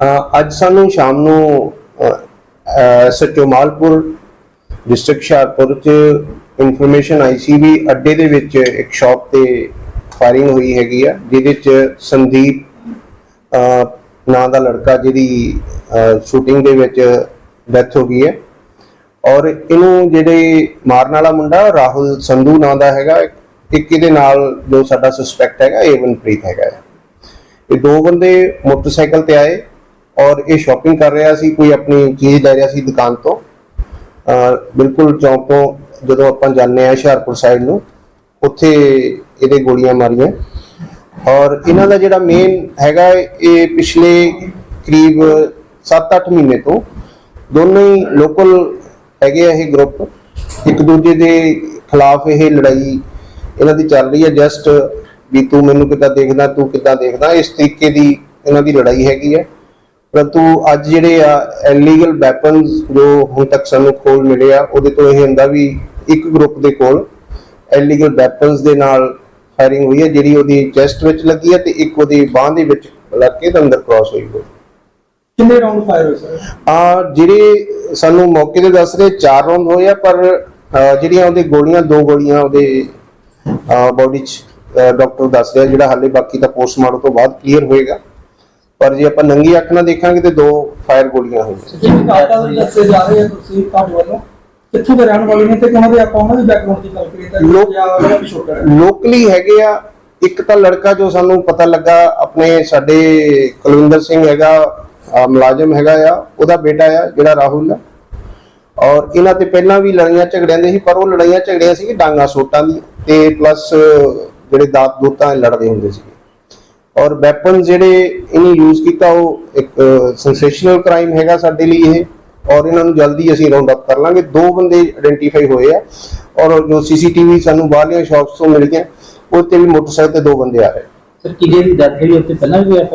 ਅੱਜ ਸਾਨੂੰ ਸ਼ਾਮ ਨੂੰ ਸੱਚੋ ਮਾਲਪੁਰ ਡਿਸਟ੍ਰਿਕਟ ਹੁਸ਼ਿਆਰਪੁਰ ਚ ਇਨਫੋਰਮੇਸ਼ਨ ਆਈ ਸੀ ਵੀ ਅੱਡੇ ਦੇ ਵਿੱਚ ਇੱਕ ਸ਼ਾਪ ਤੇ ਫਾਇਰਿੰਗ ਹੋਈ ਹੈਗੀ ਆ, ਜਿਹਦੇ ਚ ਸੰਦੀਪ ਨਾਂ ਦਾ ਲੜਕਾ ਜਿਹਦੀ ਸ਼ੂਟਿੰਗ ਦੇ ਵਿੱਚ ਡੈਥ ਹੋ ਗਈ ਹੈ ਔਰ ਇਹਨੂੰ ਜਿਹੜੇ ਮਾਰਨ ਵਾਲਾ ਮੁੰਡਾ, ਰਾਹੁਲ ਸੰਧੂ ਨਾਂ ਦਾ ਹੈਗਾ, ਇੱਕ ਇਹਦੇ ਨਾਲ ਜੋ ਸਾਡਾ ਸਸਪੈਕਟ ਹੈਗਾ, ਏਵਨਪ੍ਰੀਤ ਹੈਗਾ ਹੈ। ਇਹ ਦੋ ਬੰਦੇ ਮੋਟਰਸਾਈਕਲ ਤੇ ਆਏ ਔਰ ਇਹ ਸ਼ਾਪਿੰਗ ਕਰ ਰਿਹਾ ਸੀ, ਕੋਈ ਆਪਣੀ ਚੀਜ਼ ਲੈ ਰਿਹਾ ਸੀ ਦੁਕਾਨ ਤੋਂ। ਬਿਲਕੁਲ ਚੌਂਕ ਤੋਂ ਜਦੋਂ ਆਪਾਂ ਜਾਂਦੇ ਆ ਹੁਸ਼ਿਆਰਪੁਰ ਸਾਈਡ ਨੂੰ, ਉੱਥੇ ਇਹਦੇ ਗੋਲੀਆਂ ਮਾਰੀਆਂ। ਔਰ ਇਹਨਾਂ ਦਾ ਜਿਹੜਾ ਮੇਨ ਹੈਗਾ, ਇਹ ਪਿਛਲੇ ਕਰੀਬ 7-8 ਮਹੀਨੇ ਤੋਂ ਦੋਨੋਂ ਹੀ ਲੋਕਲ ਹੈਗੇ ਆ ਇਹ ਗਰੁੱਪ ਇੱਕ ਦੂਜੇ ਦੇ ਖਿਲਾਫ ਇਹ ਲੜਾਈ ਇਹਨਾਂ ਦੀ ਚੱਲ ਰਹੀ ਹੈ ਜਸਟ ਵੀ ਤੂੰ ਮੈਨੂੰ ਕਿੱਦਾਂ ਦੇਖਦਾ, ਤੂੰ ਕਿੱਦਾਂ ਦੇਖਦਾ, ਇਸ ਤਰੀਕੇ ਦੀ ਇਹਨਾਂ ਦੀ ਲੜਾਈ ਹੈਗੀ ਹੈ। ਪਰੰਤੂ ਅੱਜ ਜਿਹੜੇ ਆ ਇਲੀਗਲ ਵੈਪਨਸ ਜੋ ਹੁਣ ਤੱਕ ਸਾਨੂੰ ਖੋਲ ਮਿਲੇ ਆ ਉਹਦੇ ਤੋਂ ਇਹ ਹੁੰਦਾ ਵੀ ਇੱਕ ਗਰੁੱਪ ਦੇ ਕੋਲ ਇਲੀਗਲ ਵੈਪਨਸ ਦੇ ਨਾਲ ਫਾਇਰਿੰਗ ਹੋਈ ਹੈ ਜਿਹੜੀ ਉਹਦੀ ਚੈਸਟ ਵਿੱਚ ਲੱਗੀ ਹੈ ਤੇ ਇੱਕ ਉਹਦੀ ਬਾਹ ਦੇ ਵਿੱਚ ਲੱਗ ਕੇ ਤੇ ਅੰਦਰ ਕ੍ਰਾਸ ਹੋਈ ਹੋਈ। ਕਿੰਨੇ ਰਾਉਂਡ ਫਾਇਰ ਹੋਏ ਸਰ ਆ ਜਿਹੜੇ ਸਾਨੂੰ ਮੌਕੇ ਤੇ ਦੱਸ ਰਹੇ ਚਾਰ ਰੌਂਦ ਹੋਏ ਆ ਪਰ ਜਿਹੜੀਆਂ ਉਹਦੇ ਗੋਲੀਆਂ ਦੋ ਗੋਲੀਆਂ ਉਹਦੇ ਬਾਡੀ ਚ ਡਾਕਟਰ ਦੱਸ ਰਿਹਾ ਜਿਹੜਾ ਹਾਲੇ ਬਾਕੀ ਤਾਂ ਪੋਸਟਮਾਰਟਮ ਤੋਂ ਬਾਅਦ ਕਲੀਅਰ ਹੋਏਗਾ। ਪਰ ਜੇ ਆਪਾਂ ਨੰਗੀ ਅੱਖ ਨਾਲ ਦੇਖਾਂਗੇ ਤੇ ਦੋ ਫਾਇਰ ਗੋਲੀਆਂ ਹੋਈਆਂ। ਜਿਵੇਂ ਕਾਟਾ ਦੇ ਦੱਸੇ ਜਾ ਰਹੇ ਆ ਤੁਸੀਂ ਤੁਹਾਡੇ ਵੱਲੋਂ ਕਿੱਥੋਂ ਦੇ ਰਹਿਣ ਵਾਲੇ ਨੇ ਤੇ ਉਹਨਾਂ ਦੇ ਆਪਾਂ ਉਹਨਾਂ ਦੀ ਬੈਕਗ੍ਰਾਉਂਡ ਦੀ ਗੱਲ ਕਰੀਏ ਤਾਂ ਪਿਛੋਕੜ ਲੋਕਲੀ ਹੈਗੇ ਆ ਇੱਕ ਤਾਂ ਲੜਕਾ ਜੋ ਸਾਨੂੰ ਪਤਾ ਲੱਗਾ ਆਪਣੇ ਸਾਡੇ ਕੁਲਵਿੰਦਰ ਸਿੰਘ ਹੈਗਾ ਮੁਲਾਜ਼ਮ ਹੈਗਾ ਆ ਉਹਦਾ ਬੇਟਾ ਆ ਜਿਹੜਾ ਰਾਹੁਲ ਆ। ਔਰ ਇਹਨਾਂ ਤੇ ਪਹਿਲਾਂ ਵੀ ਲੜਾਈਆਂ ਝਗੜਿਆਂ ਦੇ ਸੀ ਪਰ ਉਹ ਲੜਾਈਆਂ ਝਗੜਿਆਂ ਸੀ ਡਾਂਗਾ ਸੋਟਾਂ ਦੀ ਤੇ ਪਲੱਸ ਜਿਹੜੇ ਦਾਤ ਦੂਤਾਂ ਲੜਦੇ ਹੁੰਦੇ ਸੀ ਔਰ ਵੈਪਨ ਜਿਹੜੇ ਇਹਨੇ ਯੂਜ਼ ਕੀਤਾ ਉਹ ਇੱਕ ਸੈਂਸੇਸ਼ਨਲ ਕ੍ਰਾਈਮ ਹੈਗਾ ਸਾਡੇ ਲਈ ਇਹ। ਔਰ ਇਹਨਾਂ ਨੂੰ ਜਲਦੀ ਅਸੀਂ ਰਾਉਂਡ ਅਪ ਕਰ ਲਾਂਗੇ। ਦੋ ਬੰਦੇ ਆਇਡੈਂਟੀਫਾਈ ਹੋਏ ਆ। ਔਰ ਜੋ ਸੀਸੀਟੀਵੀ ਸਾਨੂੰ ਬਾਹਰਲੀਆਂ ਸ਼ਾਪਸ ਤੋਂ ਮਿਲ ਗਿਆ। ਉਹ ਤੇ ਵੀ ਮੋਟਰਸਾਈਕਲ ਤੇ ਦੋ ਬੰਦੇ ਆ ਰਹੇ। ਸਰ ਕਿਹਦੇ ਦੀ ਡੈਥ ਹੋਈ ਉੱਤੇ ਪਹਿਲਾਂ ਵੀ ਐਫ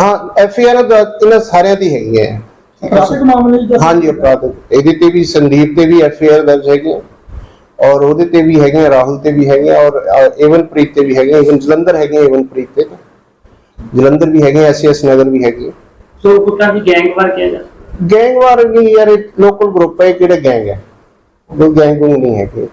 ਹਾਂ ਐਫ ਆਰ ਇਹਨਾਂ ਸਾਰਿਆਂ ਦੀ ਹੈਗੀ ਹੈ। ਟ੍ਰੈਫਿਕ ਮਾਮਲੇ ਚ ਹਾਂਜੀ ਅਪਰਾਧ ਇਹਦੇ ਤੇ ਵੀ ਸੰਦੀਪ ਤੇ ਵੀ ਐਫ ਆਰ ਦਰਜ ਹੈਗੀ ਔਰ ਉਹਦੇ ਤੇ ਵੀ ਹੈਗੇ ਰਾਹੁਲ ਤੇ ਵੀ ਹੈਗੇ ਔਰ ਏਵਨਪ੍ਰੀਤ ਤੇ ਵੀ ਹੈਗੇ ਇਵਨ ਜਲੰਧਰ ਹੈਗੇ ਏਵਨਪ੍ਰੀਤ ਤੇ। ਜਲੰਧਰ ਵੀ ਹੈਗੇ ਐਸਐਸ ਨਗਰ ਵੀ ਹੈਗੇ ਸੋ ਕੁੱਟਾਂ ਦੀ ਗੈਂਗ ਵਾਰ ਕਿਹਾ ਜਾ ਗੈਂਗ ਵਾਰ ਵੀ ਯਾਰ ਲੋਕਲ ਗਰੁੱਪ ਹੈ ਕਿਹੜੇ ਗੈਂਗ ਹੈ ਕੋਈ ਗੈਂਗ ਨਹੀਂ ਹੈਗੇ।